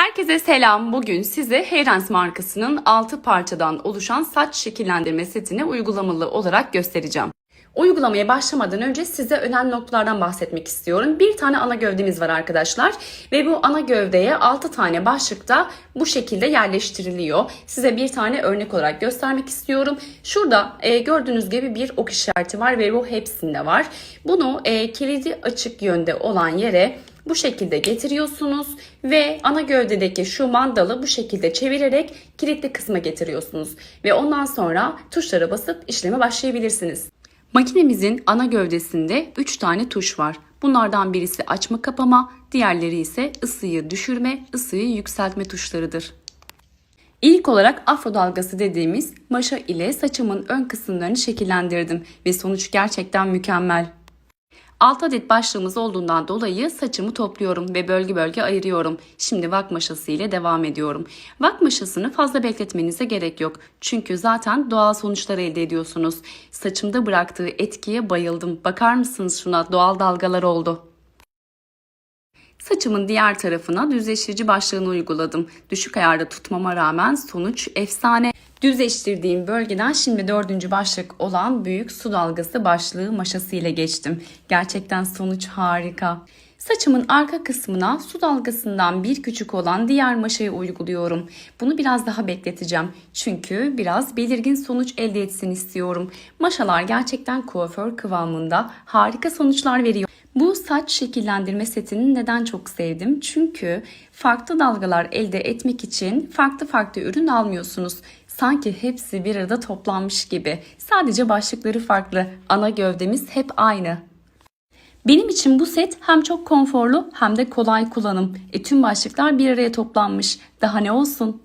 Herkese selam. Bugün size Heyrens markasının 6 parçadan oluşan saç şekillendirme setini uygulamalı olarak göstereceğim. Uygulamaya başlamadan önce size önemli noktalardan bahsetmek istiyorum. Bir tane ana gövdemiz var arkadaşlar ve bu ana gövdeye 6 tane başlıkta bu şekilde yerleştiriliyor. Size bir tane örnek olarak göstermek istiyorum. Şurada e, gördüğünüz gibi bir ok işareti var ve bu hepsinde var. Bunu e, kilidi açık yönde olan yere bu şekilde getiriyorsunuz ve ana gövdedeki şu mandalı bu şekilde çevirerek kilitli kısma getiriyorsunuz. Ve ondan sonra tuşlara basıp işleme başlayabilirsiniz. Makinemizin ana gövdesinde 3 tane tuş var. Bunlardan birisi açma kapama, diğerleri ise ısıyı düşürme, ısıyı yükseltme tuşlarıdır. İlk olarak afro dalgası dediğimiz maşa ile saçımın ön kısımlarını şekillendirdim ve sonuç gerçekten mükemmel. 6 adet başlığımız olduğundan dolayı saçımı topluyorum ve bölge bölge ayırıyorum. Şimdi vak maşası ile devam ediyorum. Vak maşasını fazla bekletmenize gerek yok. Çünkü zaten doğal sonuçlar elde ediyorsunuz. Saçımda bıraktığı etkiye bayıldım. Bakar mısınız şuna doğal dalgalar oldu. Saçımın diğer tarafına düzleştirici başlığını uyguladım. Düşük ayarda tutmama rağmen sonuç efsane. Düzleştirdiğim bölgeden şimdi dördüncü başlık olan büyük su dalgası başlığı maşası ile geçtim. Gerçekten sonuç harika. Saçımın arka kısmına su dalgasından bir küçük olan diğer maşayı uyguluyorum. Bunu biraz daha bekleteceğim. Çünkü biraz belirgin sonuç elde etsin istiyorum. Maşalar gerçekten kuaför kıvamında harika sonuçlar veriyor. Bu saç şekillendirme setini neden çok sevdim? Çünkü farklı dalgalar elde etmek için farklı farklı ürün almıyorsunuz. Sanki hepsi bir arada toplanmış gibi. Sadece başlıkları farklı. Ana gövdemiz hep aynı. Benim için bu set hem çok konforlu hem de kolay kullanım. E tüm başlıklar bir araya toplanmış. Daha ne olsun?